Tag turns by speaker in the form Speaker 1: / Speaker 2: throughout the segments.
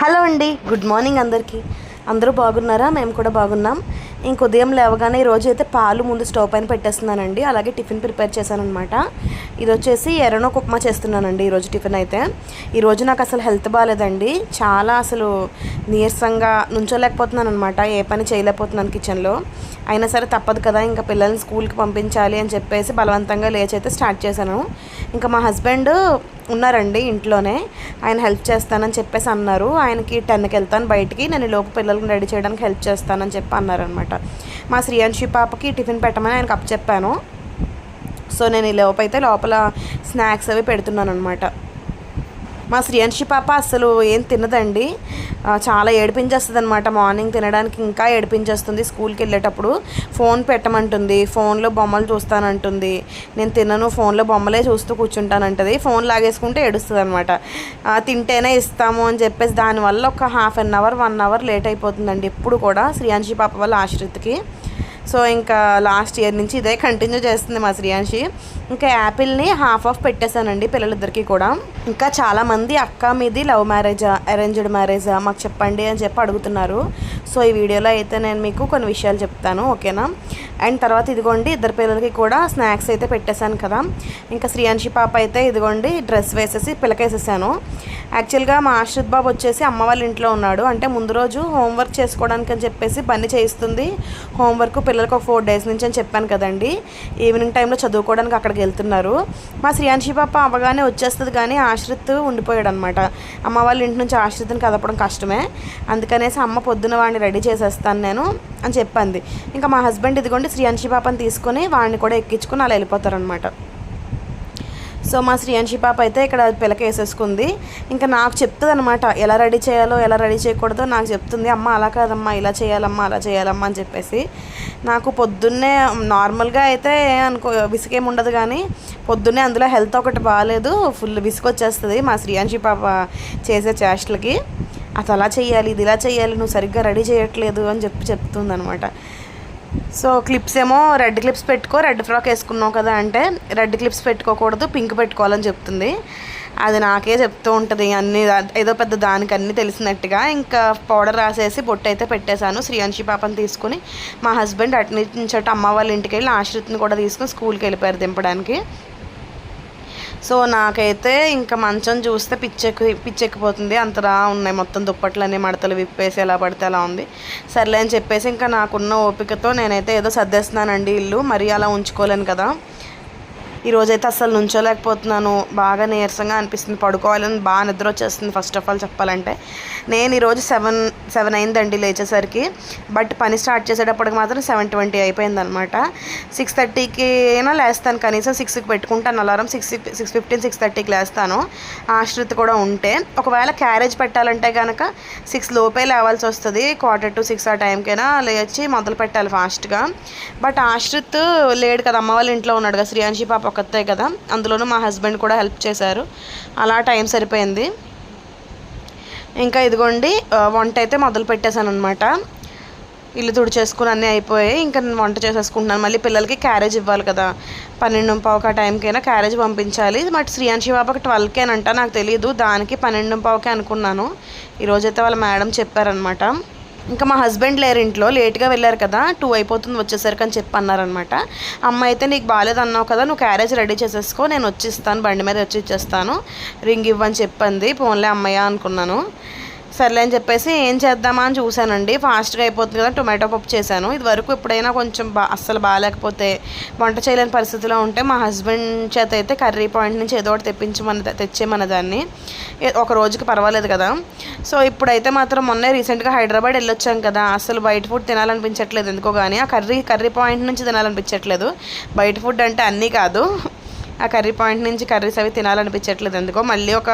Speaker 1: Hello అండి good morning అందరికీ. అందరూ బాగున్నారా? మేము కూడా బాగున్నాం. ఇంక ఉదయం లేవగానే ఈరోజు అయితే పాలు ముందు స్టవ్ పైన పెట్టేస్తున్నానండి. అలాగే టిఫిన్ ప్రిపేర్ చేశానమాట ఇది వచ్చేసి ఎర్రనొక ఉప్మా చేస్తున్నానండి ఈరోజు టిఫిన్ అయితే. ఈరోజు నాకు అసలు హెల్త్ బాగాలేదండి చాలా అసలు నీరసంగా నుంచోలేకపోతున్నాను అనమాట ఏ పని చేయలేకపోతున్నాను కిచెన్లో. అయినా సరే తప్పదు కదా ఇంకా పిల్లల్ని స్కూల్కి పంపించాలి అని చెప్పేసి బలవంతంగా లేచి అయితే స్టార్ట్ చేశాను. ఇంకా మా హస్బెండ్ ఉన్నారండి ఇంట్లోనే. ఆయన హెల్ప్ చేస్తానని చెప్పేసి అన్నారు. ఆయనకి టెన్కి వెళ్తాను బయటికి. నేను లోపు పిల్లల్ని రెడీ చేయడానికి హెల్ప్ చేస్తానని చెప్పి అన్నారనమాట మా శ్రీయాంశి పాపకి టిఫిన్ పెట్టమని ఆయనకు అప్పచెప్పాను. సో నేను ఈ లోపైతే అయితే లోపల స్నాక్స్ అవి పెడుతున్నాను అనమాట మా శ్రీయాంశి పాప అసలు ఏం తినదండి. చాలా ఏడిపించేస్తుంది అనమాట మార్నింగ్ తినడానికి ఇంకా ఏడిపించేస్తుంది స్కూల్కి వెళ్ళేటప్పుడు. ఫోన్ పెట్టమంటుంది ఫోన్లో బొమ్మలు చూస్తానంటుంది. నేను తినను ఫోన్లో బొమ్మలే చూస్తూ కూర్చుంటానంటది. ఫోన్ లాగేసుకుంటే ఏడుస్తుంది అనమాట తింటేనే ఇస్తాము అని చెప్పేసి దానివల్ల ఒక half an hour one hour late అయిపోతుందండి. ఎప్పుడు కూడా శ్రీయాంశి పాప వల్ల ఆశ్రిత్కి. సో ఇంకా లాస్ట్ ఇయర్ నుంచి ఇదే కంటిన్యూ చేస్తుంది మా శ్రీయాంశి. ఇంకా యాపిల్ని హాఫ్ ఆఫ్ పెట్టేశానండి పిల్లలిద్దరికీ కూడా. ఇంకా చాలామంది అక్క మీది లవ్ మ్యారేజా అరేంజ్డ్ మ్యారేజా మాకు చెప్పండి అని చెప్పి అడుగుతున్నారు. సో ఈ వీడియోలో అయితే నేను మీకు కొన్ని విషయాలు చెప్తాను ఓకేనా? అండ్ తర్వాత ఇదిగోండి ఇద్దరు పిల్లలకి కూడా స్నాక్స్ అయితే పెట్టేశాను కదా. ఇంకా శ్రీయాంశి పాప అయితే ఇదిగోండి డ్రెస్ వేసేసి పిల్లకేసేసాను యాక్చువల్గా మా ఆశ్రిత్ బాబు వచ్చేసి అమ్మ వాళ్ళ ఇంట్లో ఉన్నాడు. అంటే ముందు రోజు హోంవర్క్ చేసుకోవడానికి అని చెప్పేసి పని చేయిస్తుంది. హోంవర్క్ పిల్లలకు ఒక ఫోర్ డేస్ నుంచి అని చెప్పాను కదండి. ఈవినింగ్ టైంలో చదువుకోవడానికి అక్కడికి వెళ్తున్నారు. మా శ్రీయాంశి పాప అవగానే వచ్చేస్తుంది కానీ ఆశ్రిత్ ఉండిపోయాడు అనమాట అమ్మ వాళ్ళ ఇంటి నుంచి ఆశ్రిత్ని కదపడం కష్టమే. అందుకనేసి అమ్మ పొద్దున వాడిని రెడీ చేసేస్తాను నేను అని చెప్పింది. ఇంకా మా హస్బెండ్ ఇదిగోండి శ్రీయాంశి పాపని తీసుకొని వాడిని కూడా ఎక్కించుకొని అలా వెళ్ళిపోతారనమాట. సో మా శ్రీయాంశి పాప అయితే ఇక్కడ పిలక వేసేసుకుంది ఇంకా నాకు చెప్తుంది అనమాట ఎలా రెడీ చేయాలో ఎలా రెడీ చేయకూడదో నాకు చెప్తుంది. అమ్మ అలా కాదమ్మా ఇలా చేయాలమ్మా అలా చేయాలమ్మా అని చెప్పేసి. నాకు పొద్దున్నే నార్మల్గా అయితే అనుకో విసుకేం ఉండదు కానీ పొద్దున్నే అందులో హెల్త్ ఒకటి బాగాలేదు ఫుల్ విసుగు వచ్చేస్తుంది మా శ్రీయాంశి పాప చేసే చేష్టలకి. అది అలా చేయాలి ఇది ఇలా చేయాలి నువ్వు సరిగ్గా రెడీ చేయట్లేదు అని చెప్పి చెప్తుంది అనమాట సో క్లిప్స్ ఏమో రెడ్ క్లిప్స్ పెట్టుకో రెడ్ ఫ్రాక్ వేసుకున్నావు కదా అంటే రెడ్ క్లిప్స్ పెట్టుకోకూడదు పింక్ పెట్టుకోవాలని చెప్తుంది. అది నాకే చెప్తూ ఉంటుంది అన్ని ఏదో పెద్ద దానికి అన్నీ తెలిసినట్టుగా. ఇంకా పౌడర్ రాసేసి బొట్టు అయితే పెట్టేశాను శ్రీయాంశి పాపని తీసుకుని మా హస్బెండ్ అటు నుంచి అమ్మ వాళ్ళ ఇంటికి వెళ్ళి ఆశ్రిత్ని కూడా తీసుకుని స్కూల్కి వెళ్ళిపోయారు దింపడానికి. సో నాకైతే ఇంకా మంచం చూస్తే పిచ్చెక్కి పిచ్చెక్కిపోతుంది. అంతలా ఉన్నాయి మొత్తం దుప్పట్లన్నీ మడతలు విప్పేసి ఎలా పడితే అలా ఉంది. సర్లే అని చెప్పేసి ఇంకా నాకున్న ఓపికతో నేనైతే ఏదో సర్దేస్తున్నానండి ఇల్లు. మరీ అలా ఉంచుకోలేను కదా. ఈరోజైతే అసలు నుంచోలేకపోతున్నాను. బాగా నీరసంగా అనిపిస్తుంది. పడుకోవాలని బాగా నిద్ర వచ్చేస్తుంది ఫస్ట్ ఆఫ్ ఆల్ చెప్పాలంటే. నేను ఈరోజు సెవెన్ సెవెన్ అయిందండి లేచేసరికి. బట్ పని స్టార్ట్ చేసేటప్పటికి మాత్రం సెవెన్ ట్వంటీ అయిపోయిందనమాట సిక్స్ థర్టీకి అయినా లేస్తాను. కనీసం సిక్స్కి పెట్టుకుంటాను. Alarm six six fifteen six థర్టీకి లేస్తాను. ఆశ్రిత్ కూడా ఉంటే. ఒకవేళ క్యారేజ్ పెట్టాలంటే కనుక సిక్స్ లోపే లేవాల్సి వస్తుంది. క్వార్టర్ టు సిక్స్ ఆ టైంకైనా లేచి మొదలు పెట్టాలి ఫాస్ట్గా బట్ ఆశ్రిత్ లేడు కదా. అమ్మ వాళ్ళ ఇంట్లో ఉన్నాడు కదా శ్రీయాంశి పాప ఒకతే కదా. అందులోనూ మా హస్బెండ్ కూడా హెల్ప్ చేశారు. అలా టైం సరిపోయింది. ఇంకా ఇదిగోండి వంట అయితే మొదలు పెట్టేశాను అనమాట ఇల్లు తుడిచేసుకుని అన్నీ అయిపోయాయి. ఇంకా నేను వంట చేసేసుకుంటున్నాను. మళ్ళీ పిల్లలకి క్యారేజ్ ఇవ్వాలి కదా. పన్నెండు పావుకి ఆ టైంకైనా క్యారేజ్ పంపించాలి. బట్ శ్రీయాంశి బాబాకి ట్వెల్వ్కేనంట నాకు తెలియదు దానికి పన్నెండు పావుకే అనుకున్నాను. ఈరోజైతే వాళ్ళ మేడం చెప్పారనమాట ఇంకా మా హస్బెండ్ లేరు ఇంట్లో లేట్గా వెళ్ళారు కదా టూ అయిపోతుంది వచ్చేసరికి అని చెప్పి అన్నారనమాట అమ్మ అయితే నీకు బాగాలేదు అన్నావు కదా నువ్వు క్యారేజ్ రెడీ చేసేసుకో నేను వచ్చిస్తాను బండి మీద వచ్చి ఇచ్చేస్తాను రింగ్ ఇవ్వని చెప్పింది ఫోన్లే అమ్మయ్య అనుకున్నాను. సర్లే అని చెప్పేసి ఏం చేద్దామా అని చూశానండి. ఫాస్ట్గా అయిపోతుంది కదా టొమాటో పప్పు చేశాను. ఇది వరకు ఎప్పుడైనా కొంచెం బా అస్సలు బాగాలేకపోతే వంట చేయలేని పరిస్థితిలో ఉంటే మా హస్బెండ్ చేత అయితే కర్రీ పాయింట్ నుంచి ఏదో ఒకటి తెప్పించమని తెచ్చేమన్న దాన్ని ఒక రోజుకి పర్వాలేదు కదా. సో ఇప్పుడైతే మాత్రం మొన్నే రీసెంట్గా హైదరాబాద్ వెళ్ళొచ్చాం కదా. అసలు బయట ఫుడ్ తినాలనిపించట్లేదు ఎందుకో కానీ ఆ కర్రీ కర్రీ పాయింట్ నుంచి తినాలనిపించట్లేదు. బయట ఫుడ్ అంటే అన్నీ కాదు. ఆ కర్రీ పాయింట్ నుంచి కర్రీస్ అవి తినాలనిపించట్లేదు ఎందుకో మళ్ళీ ఒక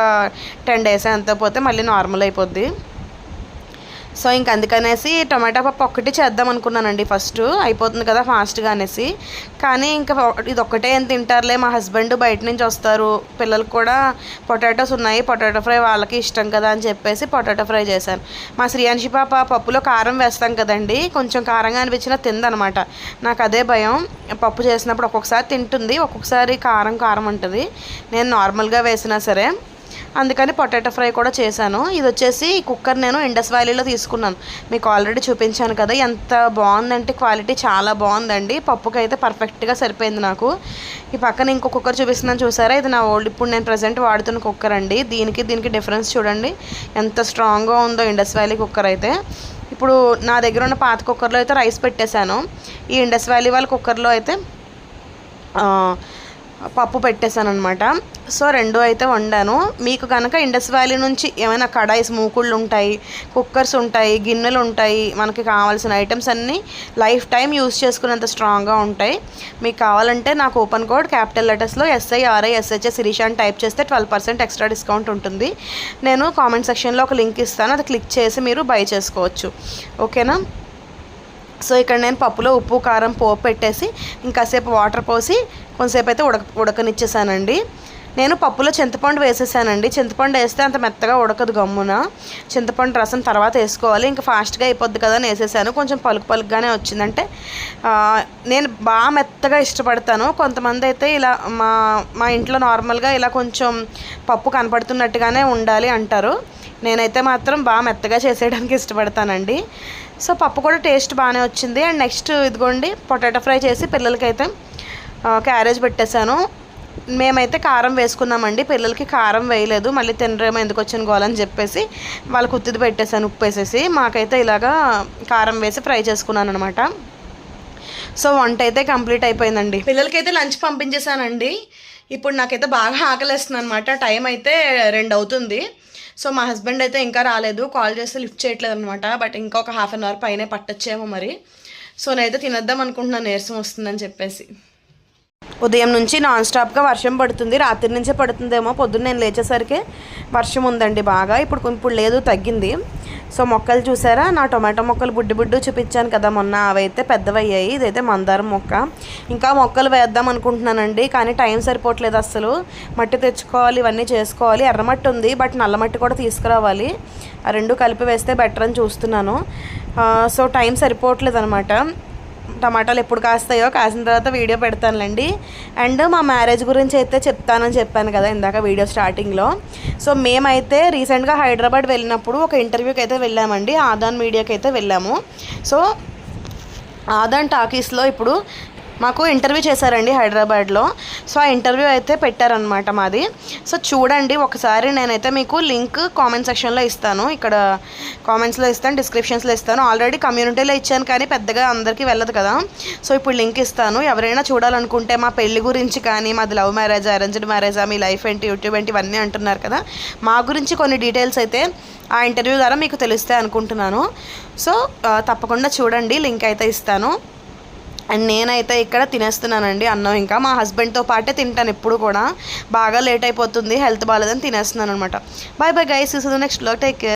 Speaker 1: టెన్ డేస్ అంతా పోతే మళ్ళీ నార్మల్ అయిపోద్ది. సో ఇంక అందుకనేసి టొమాటో పప్పు ఒక్కటి చేద్దాం అనుకున్నానండి ఫస్ట్. అయిపోతుంది కదా ఫాస్ట్గా అనేసి. కానీ ఇంకా ఇది ఒక్కటే ఏం తింటారులే మా హస్బెండ్ బయట నుంచి వస్తారు. పిల్లలు కూడా పొటాటోస్ ఉన్నాయి పొటాటో ఫ్రై వాళ్ళకి ఇష్టం కదా అని చెప్పేసి పొటాటో ఫ్రై చేశాను. మా శ్రీయాంశి పాప పప్పులో కారం వేస్తాం కదండి కొంచెం కారంగా అనిపించినా తిందనమాట. నాకు అదే భయం. పప్పు చేసినప్పుడు ఒక్కొక్కసారి తింటుంది ఒక్కొక్కసారి కారం కారం ఉంటుంది నేను నార్మల్గా వేసినా సరే. అందుకని పొటాటో ఫ్రై కూడా చేశాను. ఇది వచ్చేసి కుక్కర్ నేను ఇండస్ వ్యాలీలో తీసుకున్నాను. మీకు ఆల్రెడీ చూపించాను కదా ఎంత బాగుందంటే క్వాలిటీ చాలా బాగుందండి. పప్పుకి అయితే పర్ఫెక్ట్గా సరిపోయింది నాకు. ఈ పక్కన ఇంకో కుక్కర్ చూపిస్తున్నాను చూసారా? ఇది నా ఓల్డ్ ఇప్పుడు నేను ప్రజెంట్ వాడుతున్న కుక్కర్ అండి. దీనికి దీనికి డిఫరెన్స్ చూడండి. ఎంత స్ట్రాంగ్గా ఉందో ఇండస్ వ్యాలీ కుక్కర్ అయితే. ఇప్పుడు నా దగ్గర ఉన్న పాత కుక్కర్లో అయితే రైస్ పెట్టేశాను. ఈ ఇండస్ వ్యాలీ వాళ్ళ కుక్కర్లో అయితే పప్పు పెట్టేశాను అనమాట సో రెండు అయితే వండాను. మీకు కనుక ఇండస్ వ్యాలీ నుంచి ఏమైనా కడాయిస్ మూకుళ్ళు ఉంటాయి కుక్కర్స్ ఉంటాయి గిన్నెలు ఉంటాయి మనకి కావాల్సిన ఐటమ్స్ అన్నీ లైఫ్ టైం యూస్ చేసుకునేంత స్ట్రాంగ్గా ఉంటాయి. మీకు కావాలంటే నాకు కూపన్ కోడ్ క్యాపిటల్ లెటర్స్లో ఎస్ఐఆర్ఐ ఎస్హెచ్ఎస్ సిరీష అని టైప్ చేస్తే ట్వెల్వ్ పర్సెంట్ ఎక్స్ట్రా డిస్కౌంట్ ఉంటుంది. నేను కామెంట్ సెక్షన్లో ఒక లింక్ ఇస్తాను. అది క్లిక్ చేసి మీరు బై చేసుకోవచ్చు. ఓకేనా? సో ఇక్కడ నేను పప్పులో ఉప్పు కారం పోపు పెట్టేసి ఇంకాసేపు వాటర్ పోసి కొంతసేపు అయితే ఉడక ఉడకనిచ్చేసానండి. నేను పప్పులో చింతపండు వేసేసానండి. చింతపండు వేస్తే అంత మెత్తగా ఉడకదు గమ్మున. చింతపండు రసం తర్వాత వేసుకోవాలి. ఇంకా ఫాస్ట్గా అయిపోద్ది కదా అని వేసేసాను. కొంచెం పలుకు పలుకుగానే వచ్చిందంటే నేను బాగా మెత్తగా ఇష్టపడతాను. కొంతమంది అయితే ఇలా మా మా ఇంట్లో నార్మల్గా ఇలా కొంచెం పప్పు కనపడుతున్నట్టుగానే ఉండాలి అంటారు. నేనైతే మాత్రం బాగా మెత్తగా చేసేయడానికి ఇష్టపడతానండి. సో పప్పు కూడా టేస్ట్ బాగానే వచ్చింది. అండ్ నెక్స్ట్ ఇదిగోండి పొటాటో ఫ్రై చేసి పిల్లలకైతే క్యారేజ్ పెట్టేశాను. మేమైతే కారం వేసుకున్నామండి. పిల్లలకి కారం వేయలేదు. మళ్ళీ తినరేమో ఎందుకు వచ్చిన గోలని చెప్పేసి వాళ్ళకి ఉత్తిది పెట్టేశాను ఉప్పు వేసేసి మాకైతే ఇలాగా కారం వేసి ఫ్రై చేసుకున్నాను అనమాట సో వంట అయితే కంప్లీట్ అయిపోయిందండి. పిల్లలకైతే లంచ్ పంపించేశానండి. ఇప్పుడు నాకైతే బాగా ఆకలిస్తుంది అనమాట టైం అయితే రెండు అవుతుంది. సో మా హస్బెండ్ అయితే ఇంకా రాలేదు. కాల్ చేస్తే లిఫ్ట్ చేయట్లేదు అనమాట బట్ ఇంకొక హాఫ్ అన్ అవర్ పైనే పట్టొచ్చేమో మరి. సో నేనైతే తినేద్దాం అనుకుంటున్నాను. నీరసం వస్తుందని చెప్పేసి. ఉదయం నుంచి నాన్ స్టాప్గా వర్షం పడుతుంది రాత్రి నుంచే పడుతుందేమో పొద్దున్న నేను లేచేసరికి వర్షం ఉందండి బాగా. ఇప్పుడు ఇప్పుడు లేదు తగ్గింది. సో మొక్కలు చూసారా? నా టొమాటో మొక్కలు బుడ్డి బుడ్డు చూపించాను కదా మొన్న అవైతే పెద్దవయ్యాయి. ఇదైతే మందారం మొక్క. ఇంకా మొక్కలు వేద్దాం అనుకుంటున్నానండి కానీ టైం సరిపోవట్లేదు అస్సలు. మట్టి తెచ్చుకోవాలి ఇవన్నీ చేసుకోవాలి. ఎర్రమట్టి ఉంది బట్ నల్లమట్టి కూడా తీసుకురావాలి. ఆ రెండు కలిపి వేస్తే బెటర్ అని చూస్తున్నాను. సో టైం సరిపోవట్లేదు అనమాట టమాటాలు ఎప్పుడు కాస్తాయో కాసిన తర్వాత వీడియో పెడతానులేండి. అండ్ మా మ్యారేజ్ గురించి అయితే చెప్తానని చెప్పాను కదా ఇందాక వీడియో స్టార్టింగ్లో. సో మేమైతే రీసెంట్గా హైదరాబాద్ వెళ్ళినప్పుడు ఒక ఇంటర్వ్యూకి అయితే వెళ్ళామండి ఆదాన్ మీడియాకి అయితే వెళ్ళాము. సో ఆదాన్ టాకీస్లో ఇప్పుడు మాకు ఇంటర్వ్యూ చేశారండి హైదరాబాద్లో. సో ఆ ఇంటర్వ్యూ అయితే పెట్టారనమాట మాది. సో చూడండి ఒకసారి నేనైతే మీకు లింక్ కామెంట్ సెక్షన్లో ఇస్తాను. ఇక్కడ కామెంట్స్లో ఇస్తాను డిస్క్రిప్షన్స్లో ఇస్తాను. ఆల్రెడీ కమ్యూనిటీలో ఇచ్చాను కానీ పెద్దగా అందరికీ వెళ్ళదు కదా. సో ఇప్పుడు లింక్ ఇస్తాను. ఎవరైనా చూడాలనుకుంటే మా పెళ్ళి గురించి కానీ మాది లవ్ మ్యారేజ్ అరేంజ్డ్ మ్యారేజా మీ లైఫ్ ఏంటి యూట్యూబ్ ఏంటి ఇవన్నీ అంటున్నారు కదా. మా గురించి కొన్ని డీటెయిల్స్ అయితే ఆ ఇంటర్వ్యూ ద్వారా మీకు తెలుస్తాయి అనుకుంటున్నాను. సో తప్పకుండా చూడండి లింక్ అయితే ఇస్తాను. అండ్ నేనైతే ఇక్కడ తినేస్తున్నానండి అన్నం ఇంకా. మా హస్బెండ్తో పాటే తింటాను ఎప్పుడు కూడా. బాగా లేట్ అయిపోతుంది హెల్త్ బాగాలేదని తినేస్తున్నాను అనమాట బాయ్ బాయ్ గైస్ నెక్స్ట్లో టేక్ కేర్